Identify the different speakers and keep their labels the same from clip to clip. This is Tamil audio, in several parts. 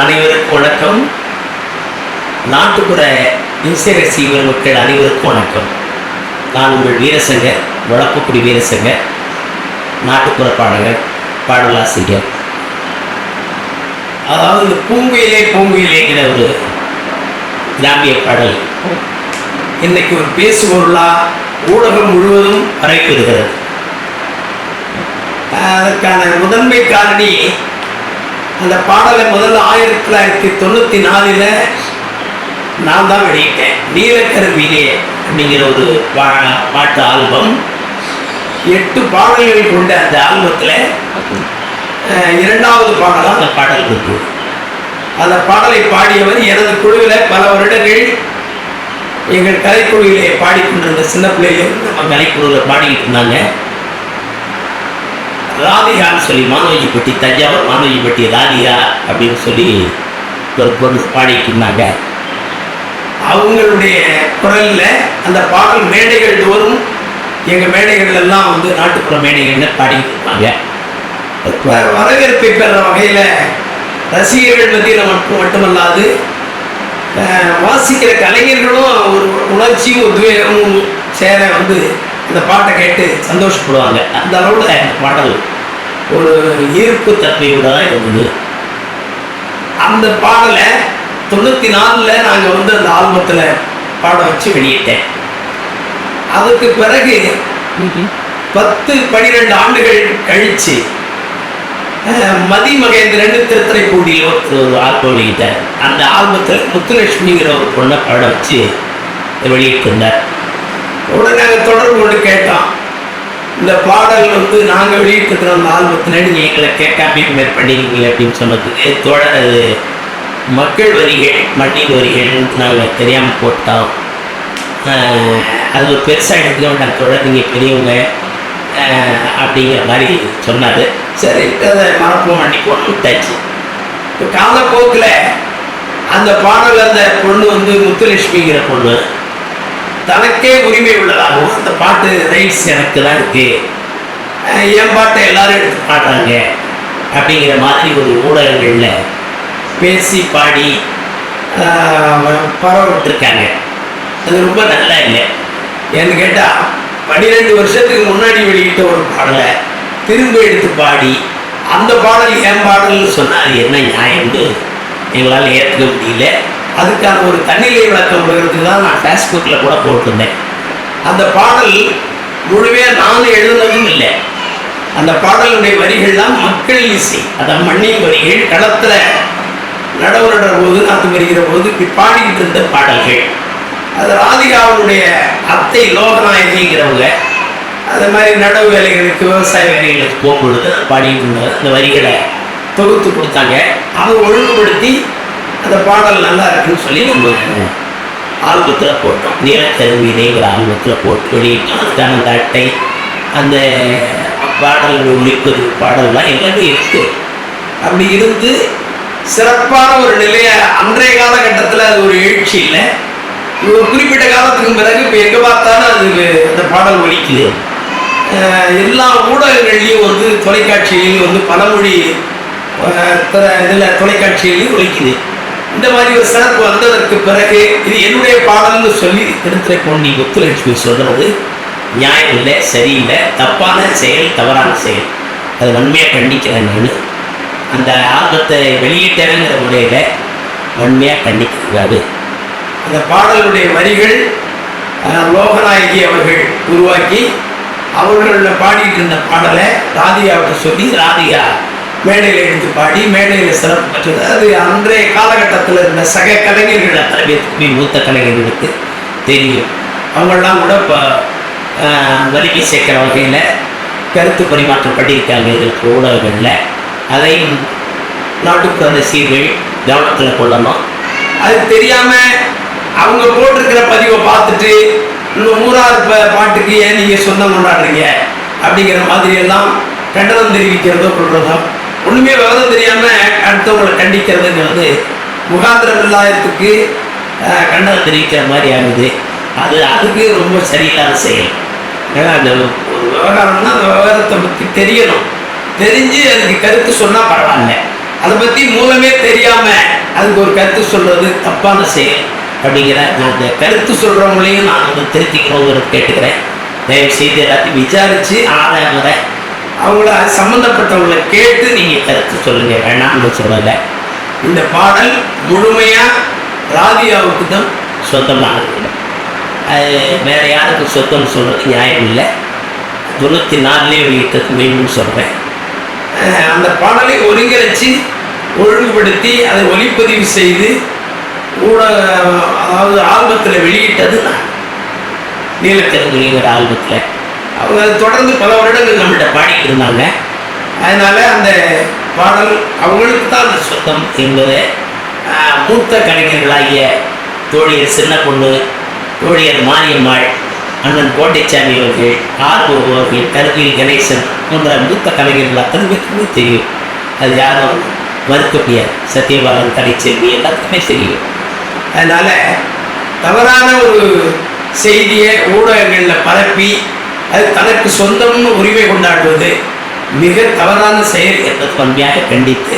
Speaker 1: அனைவருக்கும் வணக்கம். நாட்டுப்புற இசை ரசிகர் மக்கள் அனைவருக்கும் வணக்கம். நான் உங்கள் வீரசங்கர் வளப்புக்குடி வீரசங்கர் நாட்டுப்புற பாடகர் பாடலாசிரியர். அதாவது இந்த பூங்குயிலே பூங்குயிலேங்கிற ஒரு கிராமிய பாடல். இன்னைக்கு ஒரு பேசுபொருளாக ஊடகம் முழுவதும் பரப்பியிருக்கிறது அதற்கான முதன்மை காரணி அந்த பாடலை முதல்ல ஆயிரத்தி தொள்ளாயிரத்தி தொண்ணூற்றி நாலில் நான் தான் வெளியிட்டேன். நீலக்கருவிலே அப்படிங்கிற ஒரு பா பாட்டு ஆல்பம். எட்டு பாடல்கள் கொண்ட அந்த ஆல்பத்தில் இரண்டாவது பாடலாக அந்த பாடல் இருக்கு. அந்த பாடலை பாடியவர் எனது குழுவில் பல வருடங்கள் எங்கள் கலைக்குழுவிலே பாடிக்கொண்டிருந்த சின்ன பிள்ளையிலிருந்து நம்ம கலைக்குழுவில் பாடிக்கிட்டு இருந்தாங்க. ராதிகான்னு சொல்லி மானவஜிப்பட்டி தஞ்சாவூர் மானவஜிப்பட்டி ராதிகா அப்படின்னு சொல்லி ஒரு பொருள் பாடிட்டு இருந்தாங்க அவங்களுடைய குரலில் அந்த பாடல் மேடைகள் தோறும் எங்கள் மேடைகள் எல்லாம் வந்து நாட்டுப்புற மேடைகள்னு பாடிட்டு இருப்பாங்க வரவேற்பை பெற வகையில் ரசிகர்கள் மத்தியில் மட்டும் மட்டுமல்லாது வாசிக்கிற கலைஞர்களும் ஒரு உணர்ச்சியும் உத்வேகமும் சேர வந்து அந்த பாட்டை கேட்டு சந்தோஷப்படுவாங்க. அந்த அளவில் அந்த பாடல் ஒரு ஈர்ப்பு தன்மையோட தான் இருந்தது அந்த பாடலை தொண்ணூற்றி நாலில் நாங்கள் வந்து அந்த ஆல்பத்தில் பாட வச்சு வெளியிட்டேன். அதுக்கு பிறகு பத்து பன்னிரெண்டு ஆண்டுகள் கழிச்சு அஹ், மதி மகேந்திரன் திருத்துறைப்பூண்டியில் ஒரு ஒரு ஆல்பம் வெளியிட்டார். அந்த ஆல்பத்தில் முத்துலட்சுமிங்கிற ஒரு பொண்ணை பாட வச்சு வெளியிட்டிருந்தார். உடனே நாங்கள் தொடர்பு கொண்டு கேட்டோம் இந்த பாடல் வந்து நாங்கள் வெளியிட்டிருக்கிற அந்த ஆல்பத்தில் நீங்கள் எங்களை கேட்காம மேற் பண்ணிருக்கீங்க அப்படின்னு சொன்னதுக்கு தொட அது மக்கள் வரிகள் மண்ணின் வரிகள் நாங்கள் தெரியாமல் போட்டோம். அது ஒரு பெருசாக எடுத்துக்க வேண்டாம் தொடர் நீங்கள் பெரியவங்க அப்படிங்கிற மாதிரி சொன்னார். சரி அதை மறப்போம் மன்னிப்போம் விட்டாச்சு. இப்போ காலப்போக்கில் அந்த பாடல் அந்த பொண்ணு வந்து முத்துலட்சுமிங்கிற பொண்ணு. தனக்கே உரிமை உள்ளதாகவும் அந்த பாட்டு ரைட்ஸ் எனக்கு தான் இருக்கு என் பாட்டை எல்லாரும் எடுத்து பாடுறாங்க. அப்படிங்கிற மாதிரி ஒரு ஊடகங்களில் பேசி பாடி பரவிட்டுருக்காங்க அது ரொம்ப நல்லா இல்லை. ஏன்னு கேட்டால் பன்னிரெண்டு வருஷத்துக்கு முன்னாடி வெளியிட்ட ஒரு பாடலை திரும்ப எடுத்து பாடி அந்த பாடல் என் பாடல்னு சொன்னால் அது என்ன நியாயம்னு எங்களால் ஏற்றுக்க முடியல. அதுக்கான ஒரு தன்னிலை விளக்கம் கொடுக்கறதுக்கு தான் நான் ஃபேஸ்புக்கில் கூட போட்டிருந்தேன். அந்த பாடல் முழுமையாக நானும் எழுதுனதும் இல்லை. அந்த பாடலுடைய வரிகள்லாம் மக்கள் இசை. அதான் மண்ணின் வரிகள் களத்தில் நடவு போது நாத்து வருகிற போது பாடிக்கிட்டு இருந்த பாடல்கள். அது ராதிகாவுடைய அத்தை லோகநாயகிங்கிறவங்க. அது மாதிரி நடவு வேலைகளுக்கு விவசாய வேலைகளுக்கு போகும்பொழுது பாடிக்கிட்டு இருந்தார் அந்த வரிகளை தொகுத்து கொடுத்தாங்க. அதை ஒழுங்குபடுத்தி அந்த பாடல் நல்லா இருக்குன்னு சொல்லி நம்ம ஆல்பத்தில் போட்டோம். நீலக்கருவினைங்கிற ஆல்பத்தில் போட்டு வெளியிட்டோம் அதுக்கான அந்த அட்டை அந்த பாடல் ஒழிப்பது பாடல்லாம் எல்லாமே இருக்குது அப்படி இருந்து சிறப்பான ஒரு நிலையை அன்றைய காலகட்டத்தில் அது ஒரு எழுச்சி இல்லை. ஒரு குறிப்பிட்ட காலத்துக்கு பிறகு இப்போ எங்கே பார்த்தாலும் அது அந்த பாடல் ஒழிக்குது எல்லா ஊடகங்கள்லையும் வந்து தொலைக்காட்சியிலையும் வந்து பலமொழி இதில் தொலைக்காட்சியிலையும் ஒழிக்குது இந்த மாதிரி ஒரு சிறப்பு வந்ததற்கு பிறகு இது என்னுடைய பாடல்னு சொல்லி திருத்துறை நீங்கள் முத்துலட்சுமி சொல்கிறது நியாயம் இல்லை சரியில்லை தப்பான செயல் தவறான செயல். அது வன்மையாக கண்டிக்கிறேன் நான். அந்த ஆல்பத்தை வெளியிட்டேங்கிற முறையில் வன்மையாக கண்டிக்கிறாரு. அந்த பாடலுடைய வரிகள் லோகநாயகி அவர்கள் உருவாக்கி அவர்களில் பாடிட்டு இருந்த பாடலை ராதிகாவிட்ட சொல்லி ராதிகா மேடையில் எடுத்து பாடி மேடையில் சிறப்பு பெற்றது. அது அன்றைய காலகட்டத்தில் இருந்த சக கலைஞர்கள் அத்தனை மூத்த கலைஞர்களுக்கு தெரியும். அவங்கெல்லாம் கூட இப்போ வலிமை சேர்க்கிற வகையில் கருத்து பரிமாற்றம் பண்ணியிருக்காங்க இதற்கு ஊடகங்களில். அதையும் நாட்டுப்புற சீர்கள் கவனத்தில் கொள்ளணும். அது தெரியாமல் அவங்க போட்டிருக்கிற பதிவை பார்த்துட்டு இன்னும் ஊரார் பாட்டுக்கு ஏன் நீங்கள் சொந்தம் கொண்டாடுறீங்க? அப்படிங்கிற மாதிரியெல்லாம் கண்டனம் தெரிவிக்கிறதோ கொள்றதோ ஒன்றுமே விவரம் தெரியாமல் அடுத்தவங்களை கண்டிக்கிறதுங்கிறது முகாந்திரம் இல்லாததுக்கு அஹ், கண்டனம் தெரிவிக்கிற மாதிரி ஆகுது. அது அதுக்கு ரொம்ப சரியில்லாத செயல். ஏன்னா அந்த ஒரு விவகாரம்னா அந்த விவகாரத்தை பற்றி தெரியணும். தெரிஞ்சு அதுக்கு கருத்து சொன்னால் பரவாயில்ல. அதை பற்றி மூலமே தெரியாமல் அதுக்கு ஒரு கருத்து சொல்கிறது தப்பான செயல் அப்படிங்கிற நான் அந்த கருத்து சொல்கிறவங்களையும் நான் வந்து திருத்திக்கிறோங்கிறது கேட்டுக்கிறேன். தயவு செய்து எல்லாத்தையும் விசாரிச்சு ஆராயமுறை அவங்கள அது சம்மந்தப்பட்டவங்களை கேட்டு நீங்க கருத்து சொல்லுங்க. வேணாம்னு சொல்லலை இந்த பாடல் முழுமையா ராதியாவுக்கு தான் சொந்தமானது அது வேற யாருக்கும் சொந்தம்னு சொல்றது நியாயம் இல்லை. தொண்ணூற்றி நாலுலேயே வெளியிட்டது மீண்டும் சொல்கிறேன் அந்த பாடலை ஒருங்கிணைச்சு ஒழுங்குபடுத்தி அதை ஒளிப்பதிவு செய்து ஊடக அதாவது ஆல்பத்தில் வெளியிட்டது நான். நீலக்கருங்குழிங்கிற ஆல்பத்தில். அவங்க தொடர்ந்து பல வருடங்கள் நம்மள்கிட்ட பாடிக்கிருந்தாங்க இருந்தாங்க. அதனால் அந்த பாடல் அவங்களுக்கு தான் அந்த சொந்தம் என்பது மூத்த கலைஞர்களாகிய தோழியர் சின்ன பொண்ணு தோழியர் மாரியம்மாள் அண்ணன் கோட்டைச்சாமி அவர்கள் ஆர்வம் அவர்கள் கருவில் கணேசன் போன்ற மூத்த கலைஞர்கள் அத்தனை பேருக்குமே தெரியும். அது யாரும் மறுக்க முடியாது. சத்யபாலன் கலைச்செல்வி எல்லாத்துக்குமே தெரியும். அதனால் தவறான ஒரு செய்தியை ஊடகங்களில் பரப்பி அது தனக்கு சொந்தம்னு உரிமை கொண்டாடுவது மிக தவறான செயல் என்பது வன்மையாக கண்டித்து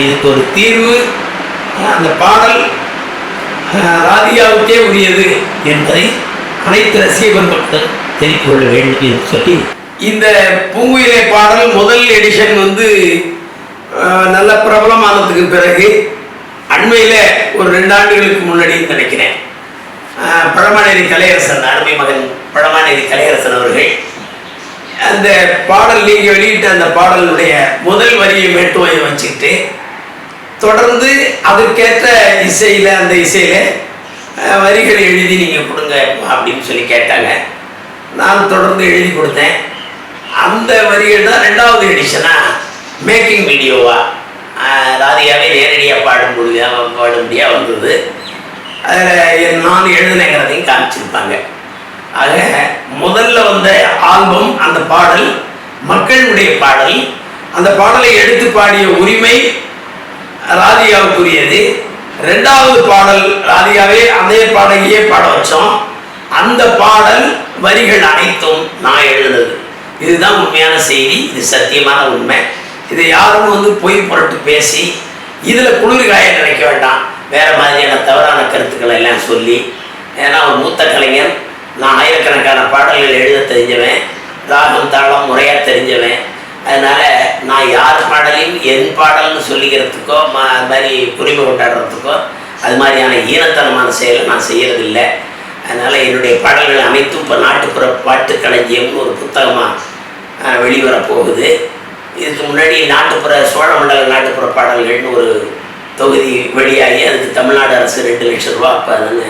Speaker 1: இதுக்கு ஒரு தீர்வு அந்த பாடல் ராதியாவுக்கே உரியது என்பதை அனைத்து ரசிகர் மக்கள் தெரிந்து கொள்ள வேண்டும் என்று சொல்லி இந்த பூங்குயிலை பாடல் முதல் எடிஷன் வந்து நல்ல பிரபலமானதுக்கு பிறகு அண்மையில் ஒரு ரெண்டு ஆண்டுகளுக்கு முன்னாடி நினைக்கிறேன். அஹ், கலையரசன் அருமை மகன் பழமாநேரி கலையரசன் அவர்கள். அந்த பாடல் நீங்க வெளியிட்ட அந்த பாடலுடைய முதல் வரியை மேட்டுவையை வச்சுக்கிட்டு தொடர்ந்து அதற்கேற்ற இசையில அந்த இசையில வரிகள் வரிகளை எழுதி நீங்க கொடுங்க அப்படின்னு சொல்லி கேட்டாங்க. நான் தொடர்ந்து எழுதி கொடுத்தேன். அந்த வரிகள் தான் ரெண்டாவது எடிஷனா மேக்கிங் வீடியோவா? ராதிகாவே நேரடியாக பாடும்படியாக பாடும்படியாக வந்தது. அதில் நான் எழுதினேங்கிறதையும் காமிச்சிருப்பாங்க. ஆல்பம் அந்த பாடல் மக்களுடைய பாடல். அந்த பாடலை எடுத்து பாடிய உரிமை ராதியாவுக்குரியது. ரெண்டாவது பாடல் ராதியாவே அதே பாடகியே பாட வச்சோம். அந்த பாடல் வரிகள் அனைத்தும் நான் எழுதுனது. இதுதான் உண்மையான செய்தி இது சத்தியமான உண்மை. இதை யாரும் வந்து பொய் புரட்டு பேசி இதில் குளிர்காய நினைக்க வேண்டாம். வேறு மாதிரியான தவறான கருத்துக்களை எல்லாம் சொல்லி ஏன்னா ஒரு மூத்த கலைஞர் நான் ஆயிரக்கணக்கான பாடல்கள் எழுத தெரிஞ்சவன் ராகம் தாளம் முறையாக தெரிஞ்சவன். அதனால் நான் யார் பாடலையும் என் பாடல்னு சொல்லிக்கிறதுக்கோ ம அது மாதிரி உரிமை கொண்டாடுறதுக்கோ அது மாதிரியான ஈனத்தனமான செயலை நான் செய்கிறதில்லை அதனால் என்னுடைய பாடல்கள் அனைத்தும் இப்போ நாட்டுப்புற பாட்டு களஞ்சியம்னு ஒரு புத்தகமாக வெளிவரப்போகுது இதுக்கு முன்னாடி நாட்டுப்புற சோழமண்டல நாட்டுப்புற பாடல்கள்னு ஒரு தொகுதி வெளியாகி அதுக்கு தமிழ்நாடு அரசு ரெண்டு லட்சம் ரூபா அப்போ அதுன்னு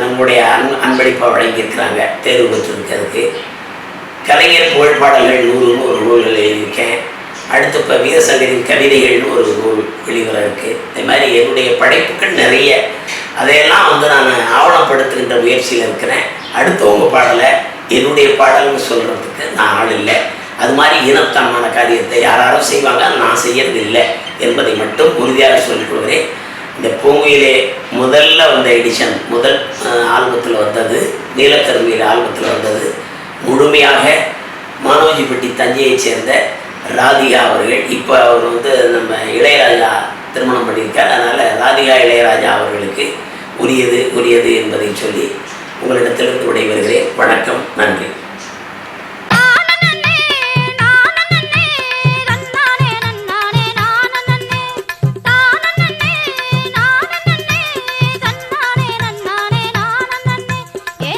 Speaker 1: நம்முடைய அன் அன்பளிப்பாக வழங்கியிருக்கிறாங்க. தேர்வு பெற்றிருக்கிறதுக்கு கலைஞர் புகழ் பாடல்கள் நூறுன்னு ஒரு நூல்கள் எழுதியிருக்கேன். அடுத்து இப்போ வீரசங்கரின் கவிதைகள்னு ஒரு நூல் வெளிவர இருக்குது இந்த மாதிரி என்னுடைய படைப்புகள் நிறைய. அதையெல்லாம் வந்து நான் ஆவணப்படுத்துகின்ற முயற்சியில் இருக்கிறேன். அடுத்தவங்க பாடலை என்னுடைய பாடல்னு சொல்கிறதுக்கு நான் ஆள் இல்லை. அது மாதிரி இனத்தனமான காரியத்தை யாராரும் செய்வாங்க நான் செய்யறது இல்லை என்பதை மட்டும் உறுதியாக சொல்லிக் கொள்கிறேன். இந்த பூங்குயிலே முதல்ல வந்த எடிஷன் முதல் ஆல்பத்தில் வந்தது நீலக்கருமையில் ஆல்பத்தில் வந்தது முழுமையாக மானோஜிப்பட்டி தஞ்சையைச் சேர்ந்த ராதிகா அவர்கள். இப்போ அவர் வந்து நம்ம இளையராஜா திருமணம் பண்ணியிருக்கார். அதனால் ராதிகா இளையராஜா அவர்களுக்கு உரியது உரியது என்பதை சொல்லி உங்களிடத்திலிருந்து விடைபெறுகிறேன். வணக்கம் நன்றி.